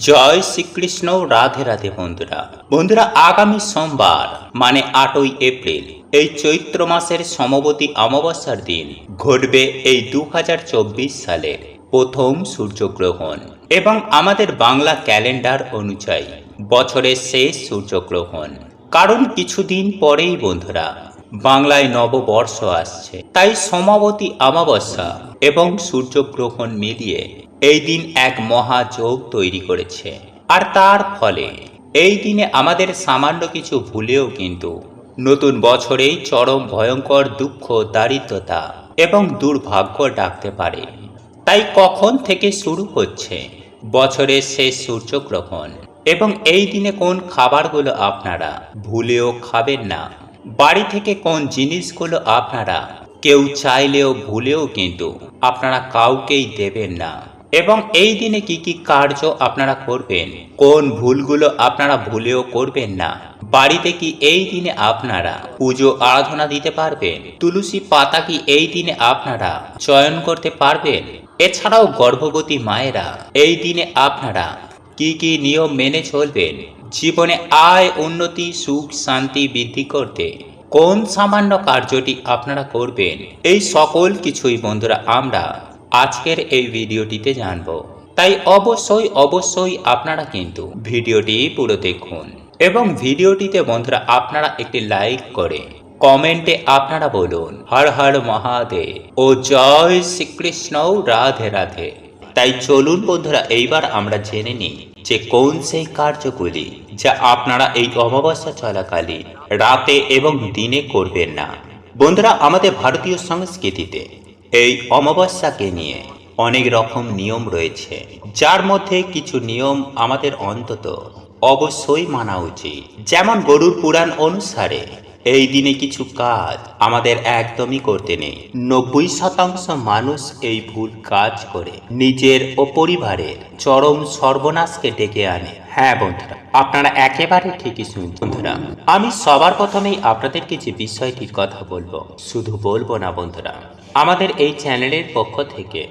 জয় শ্রীকৃষ্ণ, রাধে রাধে বন্ধুরা। বন্ধুরা, আগামী সোমবার মানে আটই এপ্রিল, এই চৈত্র মাসের সমবতী অমাবস্যার দিন ঘটবে এই দুহাজার চব্বিশ সালের প্রথম সূর্যগ্রহণ। এবং আমাদের বাংলা ক্যালেন্ডার অনুযায়ী বছরের শেষ সূর্যগ্রহণ। কারণ কিছুদিন পরেই বন্ধুরা, বাংলায় নববর্ষ আসছে। তাই সমাবতী অমাবস্যা এবং সূর্যগ্রহণ মিলিয়ে এই দিন এক মহাযোগ তৈরি করেছে। আর তার ফলে এই দিনে আমাদের সামান্য কিছু ভুলেও কিন্তু নতুন বছরেই চরম ভয়ঙ্কর দুঃখ, দারিদ্রতা এবং দুর্ভাগ্য ডাকতে পারে। তাই কখন থেকে শুরু হচ্ছে বছরের শেষ সূর্যগ্রহণ? এবং এই দিনে কোন খাবারগুলো আপনারা ভুলেও খাবেন না? বাড়ি থেকে কোন জিনিসগুলো আপনারা কেউ চাইলেও ভুলেও কিন্তু আপনারা কাউকেই দেবেন না। এবং এই দিনে কি কি কার্য আপনারা করবেন? কোন ভুলগুলো আপনারা ভুলেও করবেন না। বাড়িতে কি এই দিনে আপনারা পুজো আরাধনা দিতে পারবেন? তুলসী পাতা কি এই দিনে আপনারা চয়ন করতে পারবেন? এছাড়াও গর্ভবতী মায়েরা, এই দিনে আপনারা কি কি নিয়ম মেনে চলবেন? জীবনে আয়, উন্নতি, সুখ, শান্তি বৃদ্ধি করতে কোন সামান্য কার্যটি আপনারা করবেন? এই সকল কিছুই বন্ধুরা আমরা আজকের এই ভিডিওটিতে জানব। তাই অবশ্যই অবশ্যই আপনারা কিন্তু ভিডিওটি পুরো দেখুন। এবং ভিডিওটিতে বন্ধুরা আপনারা একটি লাইক করে কমেন্টে আপনারা বলুন, হর হর মহাদেব ও জয় শ্রীকৃষ্ণ রাধে রাধে। তাই চলুন বন্ধুরা, এইবার আমরা জেনে নিই যে কোন সেই কার্যগুলি যা আপনারা এই অমাবস্যা চলাকালীন রাতে এবং দিনে করবেন না। বন্ধুরা, আমাদের ভারতীয় সংস্কৃতিতে এই অমাবস্যাকে নিয়ে অনেক রকম নিয়ম রয়েছে। যার মধ্যে কিছু নিয়ম আমাদের অন্তত অবশ্যই মানা উচিত। যেমন গরুর পুরাণ অনুসারে, এই দিনে কিছু কাজ আমাদের একদমই করতে নেই। নব্বই শতাংশ মানুষ এই ভুল কাজ করে। নিজের ও পরিবারের চরম সর্বনাশকে ডেকে আনে। হ্যাঁ বন্ধুরা, আপনারা একেবারে ঠিকই শুনুন বন্ধুরা, আমি সবার প্রথমেই আপনাদেরকে যে বিষয়টির কথা বলব, শুধু বলব না, বন্ধুরা আমাদের এই চ্যানেলের পক্ষ থেকে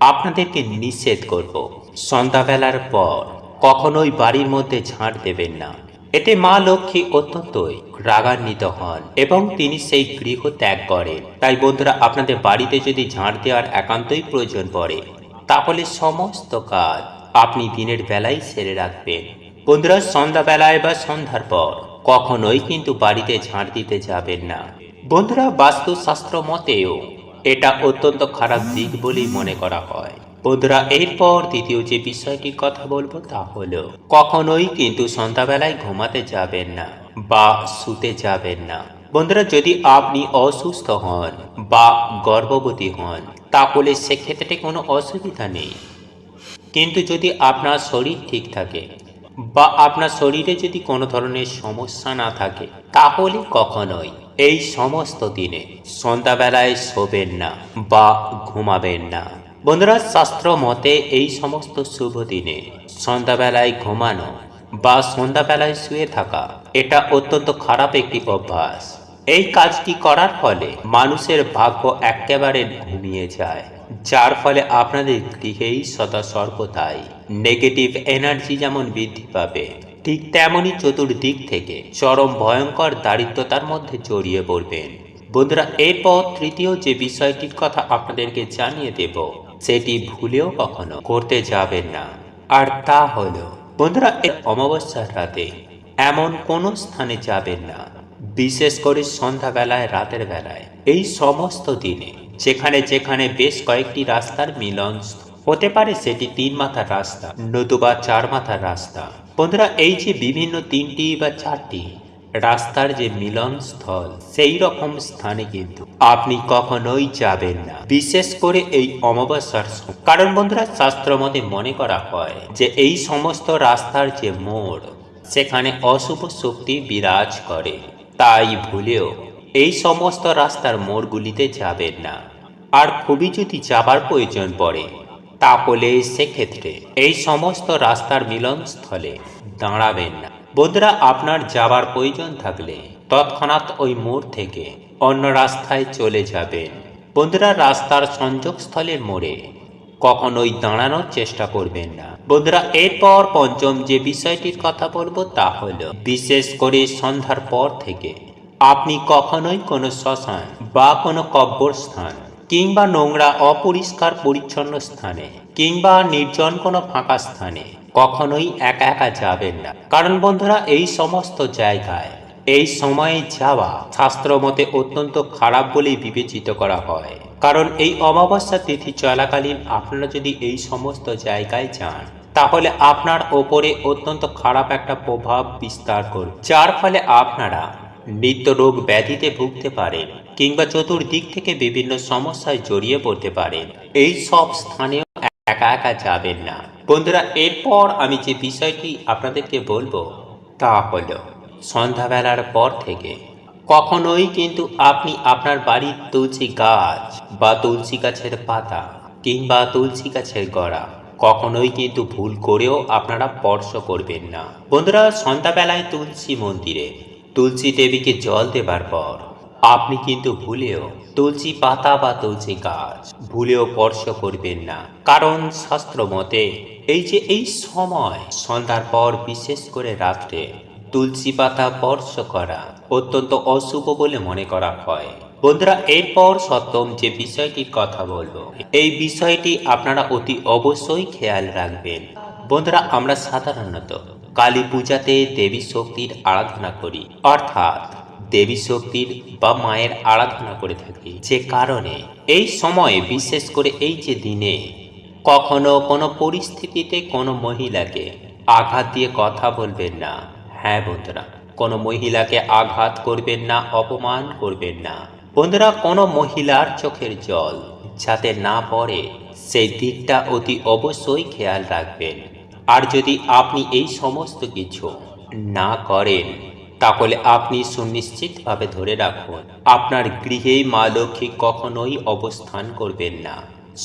আপনাদেরকে নিষেধ করব, সন্ধ্যাবেলার পর কখনোই বাড়ির মধ্যে ঝাঁট দেবেন না। এতে মা লক্ষ্মী অত্যন্তই রাগান্বিত হন এবং তিনি সেই গৃহ ত্যাগ করেন। তাই বন্ধুরা, আপনাদের বাড়িতে যদি ঝাঁট দেওয়ার একান্তই প্রয়োজন পড়ে, তাহলে সমস্ত কাজ আপনি দিনের বেলায় সেরে রাখবেন। বন্ধুরা, সন্ধ্যাবেলায় বা সন্ধ্যার পর কখনোই কিন্তু বাড়িতে ঝাঁট দিতে যাবেন না। বন্ধুরা, বাস্তুশাস্ত্র মতেও এটা অত্যন্ত খারাপ দিক বলেই মনে করা হয়। বন্ধুরা এরপর দ্বিতীয় যে বিষয়টি কথা বলব তা হলো, কখনোই কিন্তু সন্ধ্যাবেলায় ঘুমাতে যাবেন না বা শুতে যাবেন না। বন্ধুরা, যদি আপনি অসুস্থ হন বা গর্ভবতী হন, তাহলে সেক্ষেত্রে কোনো অসুবিধা নেই। কিন্তু যদি আপনার শরীর ঠিক থাকে বা আপনার শরীরে যদি কোনো ধরনের সমস্যা না থাকে, তাহলে কখনোই। এই সমস্ত দিনে সন্ধ্যাবেলায় শোবেন না বা ঘুমাবেন না। বন্ধুরা, শাস্ত্র মতে এই সমস্ত শুভ দিনে সন্ধ্যাবেলায় ঘুমানো বা সন্ধ্যাবেলায় শুয়ে থাকা, এটা অত্যন্ত খারাপ একটি অভ্যাস। এই কাজটি করার ফলে মানুষের ভাগ্য একেবারে ঘুমিয়ে যায়, যার ফলে আপনাদের গৃহেই সদা সর্বদাই নেগেটিভ এনার্জি যেমন বৃদ্ধি পাবে। ঠিক তেমনই চতুর্দিক থেকে চরম ভয়ঙ্কর দারিদ্রতার মধ্যে জড়িয়ে পড়বেন। বন্ধুরা, এরপর তৃতীয় যে বিষয়টির কথা আপনাদেরকে জানিয়ে দেব, সেটি ভুলেও কখনো করতে যাবেন না। আর তা হলো, বন্ধুরা এই অমাবস্যার রাতে এমন কোনো স্থানে যাবেন না, বিশেষ করে সন্ধ্যাবেলায়, রাতের বেলায়। এই সমস্ত দিনে যেখানে যেখানে বেশ কয়েকটি রাস্তার মিলন হতে পারে, সেটি তিন মাথার রাস্তা নতুবা চার মাথার রাস্তা। বন্ধুরা, এই যে বিভিন্ন তিনটি বা চারটি রাস্তার যে মিলন স্থল সেই রকম স্থানে কিন্তু আপনি কখনোই যাবেন না। বিশেষ করে এই অমাবস্যার কারণ বন্ধুরা, শাস্ত্র মতে মনে করা হয় যে এই সমস্ত রাস্তার যে মোড়, সেখানে অশুভ শক্তি বিরাজ করে। তাই ভুলেও এই সমস্ত রাস্তার মোড়গুলিতে যাবেন না। আর খুবই যদি যাবার প্রয়োজন পড়ে তাহলে সেক্ষেত্রে এই সমস্ত রাস্তার মিলনস্থলে দাঁড়াবেন না। বন্ধুরা, আপনার যাবার প্রয়োজন থাকলে তৎক্ষণাৎ ওই মোড় থেকে অন্য রাস্তায় চলে যাবেন। বন্ধুরা, রাস্তার সংযোগস্থলের মোড়ে কখনোই দাঁড়ানোর চেষ্টা করবেন না। বন্ধুরা, এরপর পঞ্চম যে বিষয়টির কথা বলব তা হল, বিশেষ করে সন্ধ্যার পর থেকে আপনি কখনোই কোনো শ্মশান বা কোনো কব্বরস্থান কিংবা নোংরা, অপরিষ্কার, পরিচ্ছন্ন স্থানে, কিংবা নির্জন কোনো ফাঁকা স্থানে কখনোই একা একা যাবেন না। কারণ বন্ধুরা, এই সমস্ত জায়গায়, এই সময়ে যাওয়া শাস্ত্র মতে অত্যন্ত খারাপ বলেই বিবেচিত করা হয়। কারণ এই অমাবস্যা তিথি চলাকালীন আপনারা যদি এই সমস্ত জায়গায় যান, তাহলে আপনার ওপরে অত্যন্ত খারাপ একটা প্রভাব বিস্তার করবে। যার ফলে আপনারা নিত্য রোগ ব্যাধিতে ভুগতে পারেন। কিংবা চতুর্দিক থেকে বিভিন্ন সমস্যায় জড়িয়ে পড়তে পারেন। এই সব স্থানেও একা একা যাবেন না। বন্ধুরা, এরপর আমি যে বিষয়টি আপনাদেরকে বলব তা হলো সন্ধ্যাবেলার পর থেকে কখনোই কিন্তু আপনি আপনার বাড়ির তুলসী গাছ বা তুলসী গাছের পাতা কিংবা তুলসী গাছের গড়া কখনোই কিন্তু ভুল করেও আপনারা স্পর্শ করবেন না। বন্ধুরা, সন্ধ্যাবেলায় তুলসী মন্দিরে তুলসী দেবীকে জল দেবার পর আপনি কিন্তু ভুলেও তুলসী পাতা বা তুলসী গাছ ভুলেও স্পর্শ করবেন না। কারণ শাস্ত্র মতে এই যে এই সময়, সন্ধ্যার পর বিশেষ করে রাত্রে তুলসী পাতা স্পর্শ করা অত্যন্ত অশুভ বলে মনে করা হয়। বন্ধুরা, এরপর সপ্তম যে বিষয়টির কথা বলব, এই বিষয়টি আপনারা অতি অবশ্যই খেয়াল রাখবেন। বন্ধুরা, আমরা সাধারণত কালী পূজাতে দেবী শক্তির আরাধনা করি। অর্থাৎ দেবী শক্তির বা মায়ের আরাধনা করে থাকি। যে কারণে এই সময়ে, বিশেষ করে এই যে দিনে, কখনো কোনো পরিস্থিতিতে কোনো মহিলাকে আঘাত দিয়ে কথা বলবেন না। হ্যাঁ বন্ধুরা, কোনো মহিলাকে আঘাত করবেন না, অপমান করবেন না। বন্ধুরা, কোনো মহিলার চোখের জল যাতে না পড়ে, সেই দিকটা অতি অবশ্যই খেয়াল রাখবেন। আর যদি আপনি এই সমস্ত কিছু না করেন তাহলে আপনি সুনিশ্চিতভাবে ধরে রাখুন, আপনার গৃহে মা লক্ষ্মী কখনোই অবস্থান করবেন না।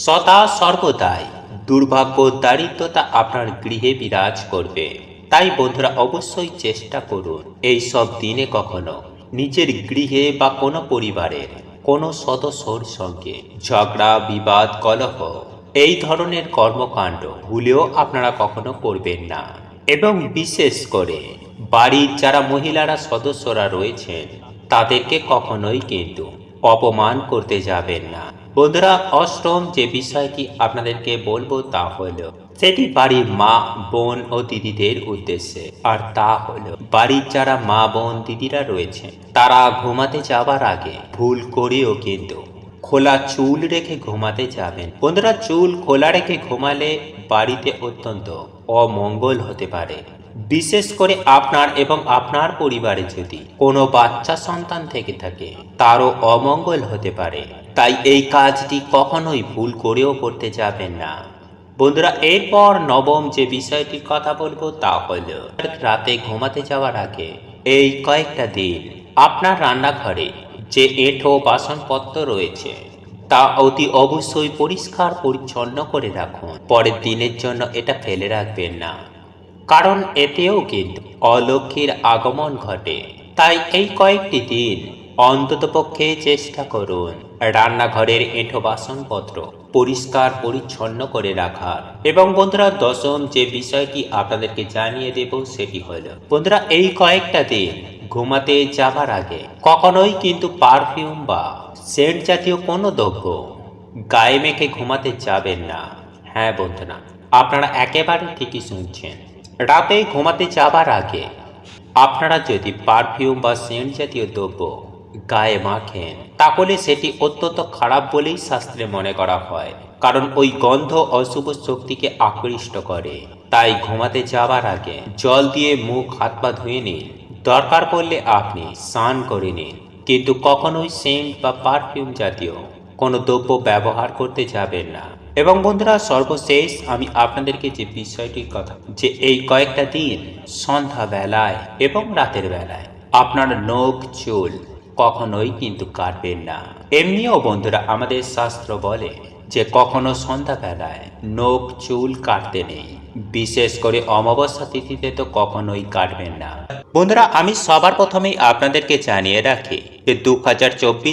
সদা সর্বদাই দুর্ভাগ্য, দারিদ্রতা আপনার গৃহে বিরাজ করবে। তাই বন্ধুরা, অবশ্যই চেষ্টা করুন এই সব দিনে কখনো নিজের গৃহে বা কোনো পরিবারের, কোনো সদস্যর সঙ্গে ঝগড়া, বিবাদ, কলহ এই ধরনের কর্মকাণ্ড ভুলেও আপনারা কখনো করবেন না। এবং বিশেষ করে বাড়ির যারা মহিলারা সদস্যরা রয়েছেন, তাদেরকে কখনোই কিন্তু অপমান করতে যাবেন না। বন্ধুরা, অষ্টম যে বিষয়টি আপনাদেরকে বলব তা হলো, সেটি বাড়ির মা, বোন ও দিদিদের উদ্দেশ্যে। আর তা হলো, বাড়ির যারা মা, বোন, দিদিরা রয়েছে তারা ঘুমাতে যাবার আগে ভুল করেও কিন্তু খোলা চুল রেখে ঘুমাতে যাবেন। বন্ধুরা, চুল খোলা রেখে ঘুমালে বাড়িতে অত্যন্ত অমঙ্গল হতে পারে। বিশেষ করে আপনার এবং আপনার পরিবারে যদি কোনো বাচ্চা সন্তান থেকে থাকে, তারও অমঙ্গল হতে পারে। তাই এই কাজটি কখনোই ভুল করেও করতে যাবেন না। বন্ধুরা, এরপর নবম যে বিষয়টির কথা বলব তা হল, রাতে ঘুমাতে যাওয়ার আগে এই কয়েকটা দিন আপনার রান্নাঘরে যে এঁঠো বাসনপত্র রয়েছে, তা অতি অবশ্যই পরিষ্কার পরিচ্ছন্ন করে রাখুন। পরের দিনের জন্য এটা ফেলে রাখবেন না। কারণ এতেও কিন্তু অলক্ষীর আগমন ঘটে। তাই এই কয়েকটি দিন অন্ততপক্ষে চেষ্টা করুন রান্নাঘরের এঁঠো বাসনপত্র পরিষ্কার পরিচ্ছন্ন করে রাখার। এবং বন্ধুরা, দশম যে বিষয়টি আপনাদেরকে জানিয়ে দেব সেটি হলো, বন্ধুরা, এই কয়েকটা দিন ঘুমাতে যাবার আগে কখনোই কিন্তু পারফিউম বা সেন্ট জাতীয় কোনো দ্রব্য গায়ে মেখে ঘুমাতে যাবেন না। হ্যাঁ বন্ধুরা, আপনারা একেবারে ঠিকই শুনছেন। রাতে ঘুমাতে যাবার আগে আপনারা যদি পারফিউম বা সেন্ট জাতীয় দ্রব্য গায়ে মাখেন, তাহলে সেটি অত্যন্ত খারাপ বলেই শাস্ত্রে মনে করা হয়। কারণ ওই গন্ধ অশুভ শক্তিকে আকৃষ্ট করে। তাই ঘুমাতে যাবার আগে জল দিয়ে মুখ, হাত পা ধুয়ে নিন। দরকার পড়লে আপনি স্নান করে নিন। কিন্তু কখনোই সেন্ট বা পারফিউম জাতীয় কোনো দ্রব্য ব্যবহার করতে যাবেন না। এবং বন্ধুরা, সর্বশেষ আমি আপনাদেরকে যে বিষয়টির কথা, যে এই কয়েকটা দিন সন্ধ্যা বেলায় এবং রাতের বেলায় আপনার নখ চুল কখনোই কিন্তু কাটবেন না। এমনিও বন্ধুরা, আমাদের শাস্ত্র বলে যে কখনো সন্ধ্যাবেলায় নখ চুল কাটতে নেই। বিশেষ করে অমাবস্যা তিথিতে তো কখনোই কাটবেন না। বন্ধুরা, আমি সবার প্রথমেই আপনাদেরকে জানিয়ে রাখি যে দু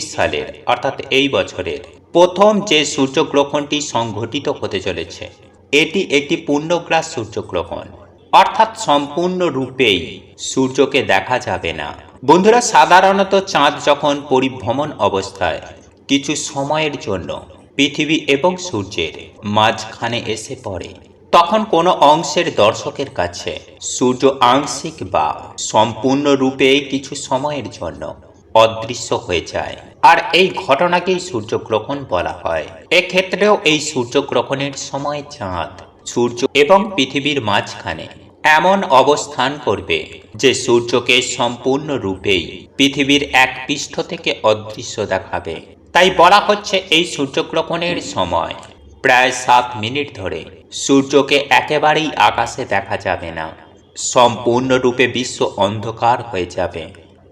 সালের, অর্থাৎ এই বছরের, প্রথম যে সূর্যগ্রহণটি সংঘটিত হতে চলেছে, এটি একটি পূর্ণগ্রাস সূর্যগ্রহণ। অর্থাৎ সম্পূর্ণ রূপেই সূর্যকে দেখা যাবে না। বন্ধুরা, সাধারণত চাঁদ যখন পরিভ্রমণ অবস্থায়, কিছু সময়ের জন্য পৃথিবী এবং সূর্যের মাঝখানে এসে পড়ে। তখন কোনো অংশের দর্শকের কাছে সূর্য আংশিক বা সম্পূর্ণরূপে কিছু সময়ের জন্য অদৃশ্য হয়ে যায়। আর এই ঘটনাকেই সূর্যগ্রহণ বলা হয়। এক্ষেত্রেও এই সূর্যগ্রহণের সময় চাঁদ, সূর্য এবং পৃথিবীর মাঝখানে এমন অবস্থান করবে যে সূর্যকে সম্পূর্ণরূপেই পৃথিবীর এক পৃষ্ঠ থেকে অদৃশ্য দেখাবে। তাই বলা হচ্ছে এই সূর্যগ্রহণের সময় প্রায় সাত মিনিট ধরে সূর্যকে একেবারেই আকাশে দেখা যাবে না। সম্পূর্ণরূপে বিশ্ব অন্ধকার হয়ে যাবে।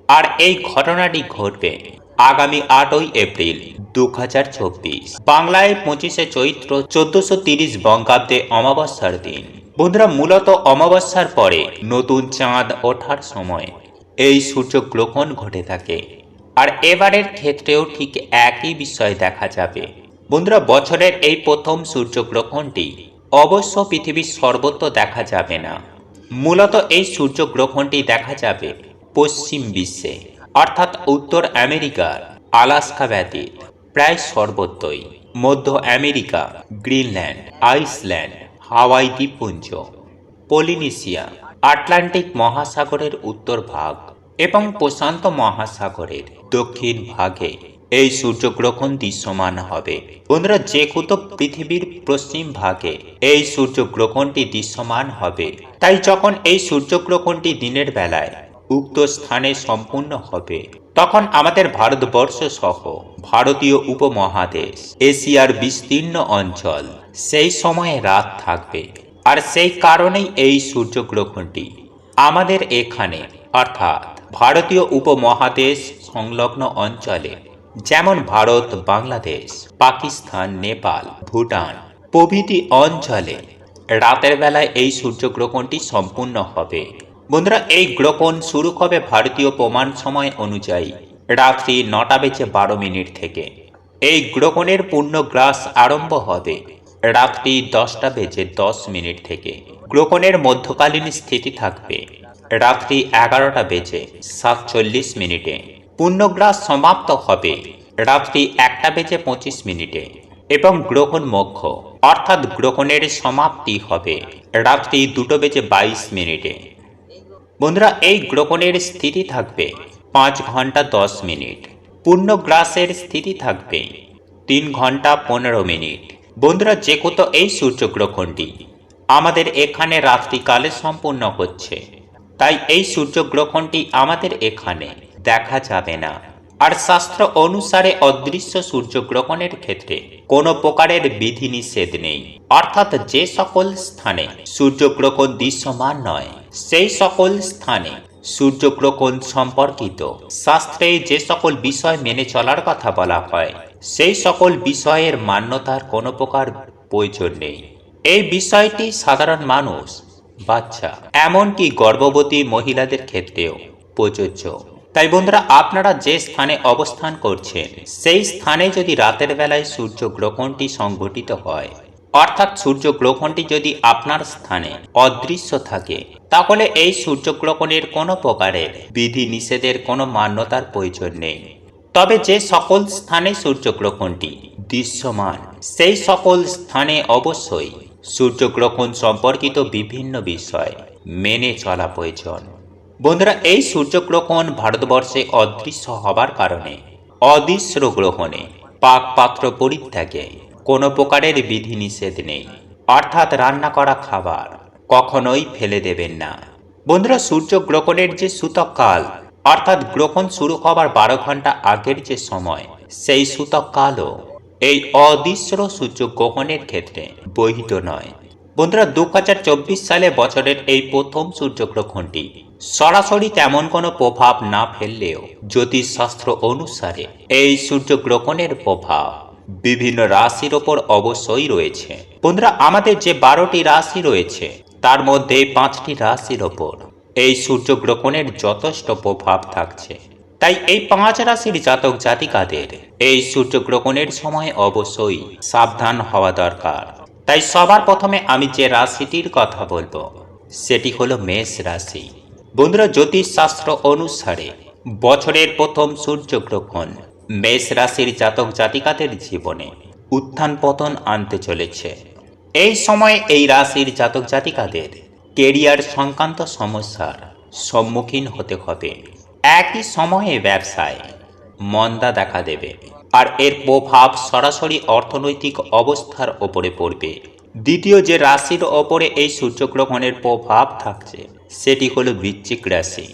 আর এই ঘটনাটি ঘটবে আগামী আটই এপ্রিল দু হাজার চব্বিশ। বাংলায় পঁচিশে চৈত্র চোদ্দশো তিরিশ বঙ্গাব্দে অমাবস্যার দিন। বন্ধুরা, মূলত অমাবস্যার পরে নতুন চাঁদ ওঠার সময় এই সূর্যগ্রহণ ঘটে থাকে। আর এবারের ক্ষেত্রেও ঠিক একই বিষয় দেখা যাবে। বন্ধুরা, বছরের এই প্রথম সূর্যগ্রহণটি অবশ্য পৃথিবীর সর্বত্র দেখা যাবে না। মূলত এই সূর্যগ্রহণটি দেখা যাবে পশ্চিম বিশ্বে, অর্থাৎ উত্তর আমেরিকার আলাস্কা ব্যতীত প্রায় সর্বত্রই। মধ্য আমেরিকা, গ্রিনল্যান্ড, আইসল্যান্ড, হাওয়াই দ্বীপপুঞ্জ, পলিনেশিয়া, আটলান্টিক মহাসাগরের উত্তর ভাগ এবং প্রশান্ত মহাসাগরের দক্ষিণ ভাগে এই সূর্যগ্রহণ দৃশ্যমান হবে। বন্ধুরা যে কুতুব পৃথিবীর পশ্চিম ভাগে এই সূর্যগ্রহণটি দৃশ্যমান হবে, তাই যখন এই সূর্যগ্রহণটি দিনের বেলায় উক্ত স্থানে সম্পূর্ণ হবে, তখন আমাদের ভারতবর্ষ সহ ভারতীয় উপমহাদেশ, এশিয়ার বিস্তীর্ণ অঞ্চল, সেই সময়ে রাত থাকবে। আর সেই কারণেই এই সূর্যগ্রহণটি আমাদের এখানে, অর্থাৎ ভারতীয় উপমহাদেশ সংলগ্ন অঞ্চলে যেমন ভারত, বাংলাদেশ, পাকিস্তান, নেপাল, ভুটান, প্রভৃতি অঞ্চলে রাতের বেলায় এই সূর্যগ্রহণটি সম্পূর্ণ হবে। বন্ধুরা, এই গ্রহণ শুরু হবে ভারতীয় প্রমাণ সময় অনুযায়ী রাত্রি নটা বেজে বারো মিনিট থেকে। এই গ্রহণের পূর্ণ গ্রাস আরম্ভ হবে রাত্রি দশটা বেজে দশ মিনিট থেকে। গ্রহণের মধ্যকালীন স্থিতি থাকবে রাত্রি এগারোটা বেজে সাতচল্লিশ মিনিটে। পূর্ণগ্রাস সমাপ্ত হবে। রাত্রি একটা বেজে পঁচিশ মিনিটে এবং গ্রহণ মক্ষ, অর্থাৎ গ্রহণের সমাপ্তি হবে। রাত্রি দুটো বেজে বাইশ মিনিটে। বন্ধুরা, এই গ্রহণের স্থিতি থাকবে পাঁচ ঘণ্টা দশ মিনিট। পূর্ণগ্রাসের স্থিতি থাকবে তিন ঘণ্টা পনেরো মিনিট। বন্ধুরা, যে কোথাও এই সূর্যগ্রহণটি আমাদের এখানে রাত্রিকালে সম্পূর্ণ হচ্ছে। তাই এই সূর্যগ্রহণটি আমাদের এখানে দেখা যাবে না। আর শাস্ত্র অনুসারে অদৃশ্য সূর্যগ্রহণের ক্ষেত্রে কোনো প্রকারের বিধিনিষেধ নেই। অর্থাৎ যে সকল স্থানে সূর্যগ্রহণ দৃশ্যমান নয়, সেই সকল স্থানে সূর্যগ্রহণ সম্পর্কিত শাস্ত্রে যে সকল বিষয় মেনে চলার কথা বলা হয়, সেই সকল বিষয়ের মান্যতার কোনো প্রকার প্রয়োজন নেই। এই বিষয়টি সাধারণ মানুষ, বাচ্চা, এমনকি গর্ভবতী মহিলাদের ক্ষেত্রেও প্রযোজ্য। তাই বন্ধুরা, আপনারা যে স্থানে অবস্থান করছেন, সেই স্থানে যদি রাতের বেলায় সূর্যগ্রহণটি সংঘটিত হয়, অর্থাৎ সূর্যগ্রহণটি যদি আপনার স্থানে অদৃশ্য থাকে, তাহলে এই সূর্যগ্রহণের কোনো প্রকারের বিধি নিষেধের কোনো মান্যতার প্রয়োজন নেই। তবে যে সকল স্থানে সূর্যগ্রহণটি দৃশ্যমান, সেই সকল স্থানে অবশ্যই সূর্যগ্রহণ সম্পর্কিত বিভিন্ন বিষয় মেনে চলা প্রয়োজন। বন্ধুরা, এই সূর্যগ্রহণ ভারতবর্ষে অদৃশ্য হবার কারণে, অদৃশ্য গ্রহণে পাক পাত্র পরিত্যাগে কোনো প্রকারের বিধিনিষেধ নেই। অর্থাৎ রান্না করা খাবার কখনোই ফেলে দেবেন না। বন্ধুরা, সূর্যগ্রহণের যে সূতককাল অর্থাৎ গ্রহণ শুরু হবার বারো ঘণ্টা আগের যে সময়, সেই সূতককালও এই অদৃশ্য সূর্যগ্রহণের ক্ষেত্রে বহিত নয়। বন্ধুরা দু হাজার চব্বিশ সালে বছরের এই প্রথম সূর্যগ্রহণটি সরাসরি তেমন কোনো প্রভাব না ফেললেও জ্যোতিষশাস্ত্র অনুসারে এই সূর্যগ্রহণের প্রভাব বিভিন্ন রাশির ওপর অবশ্যই রয়েছে। বন্ধুরা, আমাদের যে বারোটি রাশি রয়েছে, তার মধ্যে পাঁচটি রাশির ওপর এই সূর্যগ্রহণের যথেষ্ট প্রভাব থাকছে। তাই এই পাঁচ রাশির জাতক জাতিকাদের এই সূর্যগ্রহণের সময় অবশ্যই সাবধান হওয়া দরকার। তাই সবার প্রথমে আমি যে রাশিটির কথা বলব, সেটি হলো মেষ রাশি। বন্ধুরা, জ্যোতিষশাস্ত্র অনুসারে বছরের প্রথম সূর্যগ্রহণ মেষ রাশির জাতক জাতিকাদের জীবনে উত্থান পতন আনতে চলেছে। এই সময় এই রাশির জাতক জাতিকাদের কেরিয়ার সংক্রান্ত সমস্যার সম্মুখীন হতে হবে। একই সময়ে ব্যবসায় মন্দা দেখা দেবে আর এর প্রভাব সরাসরি অর্থনৈতিক অবস্থার ওপরে পড়বে। দ্বিতীয় যে রাশির ওপরে এই সূর্যগ্রহণের প্রভাব থাকছে সেটি হলো বৃশ্চিক রাশি।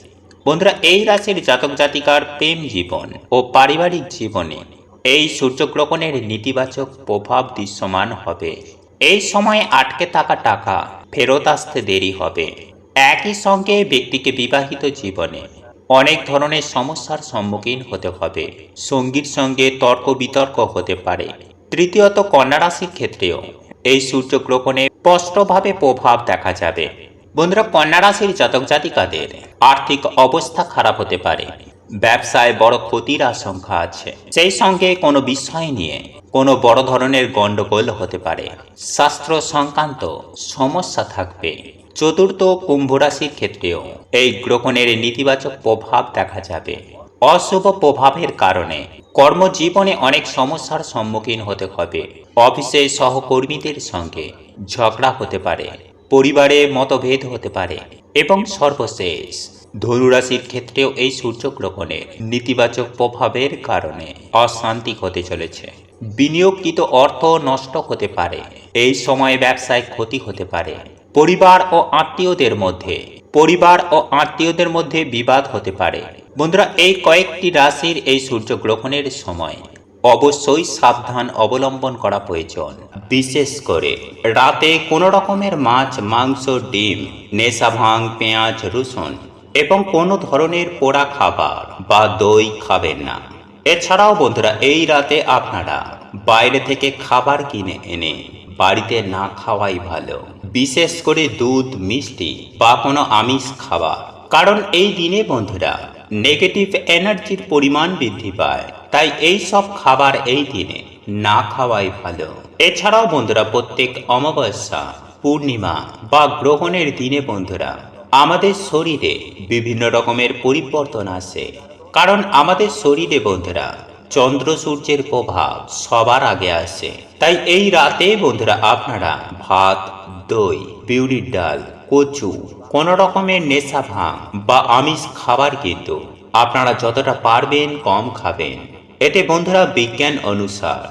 বন্ধুরা, এই রাশির জাতক জাতিকার প্রেম জীবন ও পারিবারিক জীবনে এই সূর্যগ্রহণের নেতিবাচক প্রভাব দৃশ্যমান হবে। এই সময়ে আটকে থাকা টাকা ফেরত আসতে দেরি হবে। একই সঙ্গে ব্যক্তিকে বিবাহিত জীবনে অনেক ধরনের সমস্যার সম্মুখীন হতে হবে। সঙ্গীর সঙ্গে তর্ক বিতর্ক হতে পারে। তৃতীয়ত, কন্যা রাশির ক্ষেত্রেও এই সূর্যগ্রহণে স্পষ্টভাবে প্রভাব দেখা যাবে। বন্ধুরা কন্যা রাশির জাতক জাতিকাদের। আর্থিক অবস্থা খারাপ হতে পারে। ব্যবসায় বড় ক্ষতির আশঙ্কা আছে। সেই সঙ্গে কোনো বিষয় নিয়ে কোনো বড় ধরনের গণ্ডগোল হতে পারে। শাস্ত্র সংক্রান্ত সমস্যা থাকবে। চতুর্থ কুম্ভ রাশির ক্ষেত্রেও এই গ্রহণের নেতিবাচক প্রভাব দেখা যাবে। অশুভ প্রভাবের কারণে কর্মজীবনে অনেক সমস্যার সম্মুখীন হতে হবে। অফিসে সহকর্মীদের সঙ্গে ঝগড়া হতে পারে। পরিবারে মতভেদ হতে পারে এবং সর্বশেষ, ধনুরাশির ক্ষেত্রেও এই সূর্যগ্রহণের নেতিবাচক প্রভাবের কারণে অশান্তি হতে চলেছে। বিনিয়োগকৃত অর্থ নষ্ট হতে পারে। এই সময়ে ব্যবসায় ক্ষতি হতে পারে। পরিবার ও আত্মীয়দের মধ্যে, পরিবার ও আত্মীয়দের মধ্যে বিবাদ হতে পারে। বন্ধুরা, এই কয়েকটি রাশির এই সূর্যগ্রহণের সময় অবশ্যই সাবধান অবলম্বন করা প্রয়োজন। বিশেষ করে রাতে কোনো রকমের মাছ, মাংস, ডিম, নেশা, ভাং, পেঁয়াজ, রসুন এবং কোনো ধরনের পোড়া খাবার বা দই খাবেন না। এছাড়াও বন্ধুরা, এই রাতে আপনারা বাইরে থেকে খাবার কিনে এনে বাড়িতে না খাওয়াই ভালো। বিশেষ করে দুধ, মিষ্টি বা কোনো আমিষ খাবার। কারণ এই দিনে বন্ধুরা নেগেটিভ এনার্জির পরিমাণ বৃদ্ধি পায়। তাই এই সব খাবার এই দিনে না খাওয়াই ভালো। এছাড়াও বন্ধুরা, প্রত্যেক অমাবস্যা, পূর্ণিমা বা গ্রহণের দিনে বন্ধুরা, আমাদের শরীরে বিভিন্ন রকমের পরিবর্তন আসে। কারণ আমাদের শরীরে বন্ধুরা, চন্দ্র সূর্যের প্রভাব সবার আগে আসে। তাই এই রাতে বন্ধুরা, আপনারা ভাত, দই, বিউলির ডাল, কচু, কোনো রকমের নেশা ভাঙ বা আমিষ খাবার কিন্তু আপনারা যতটা পারবেন কম খাবেন। এতে বন্ধুরা বিজ্ঞান অনুসার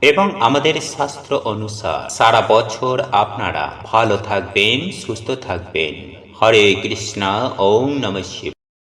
এবং আমাদের শাস্ত্র অনুসার। সারা বছর আপনারা ভালো থাকবেন, সুস্থ থাকবেন। হরে কৃষ্ণা, ওম নম শিব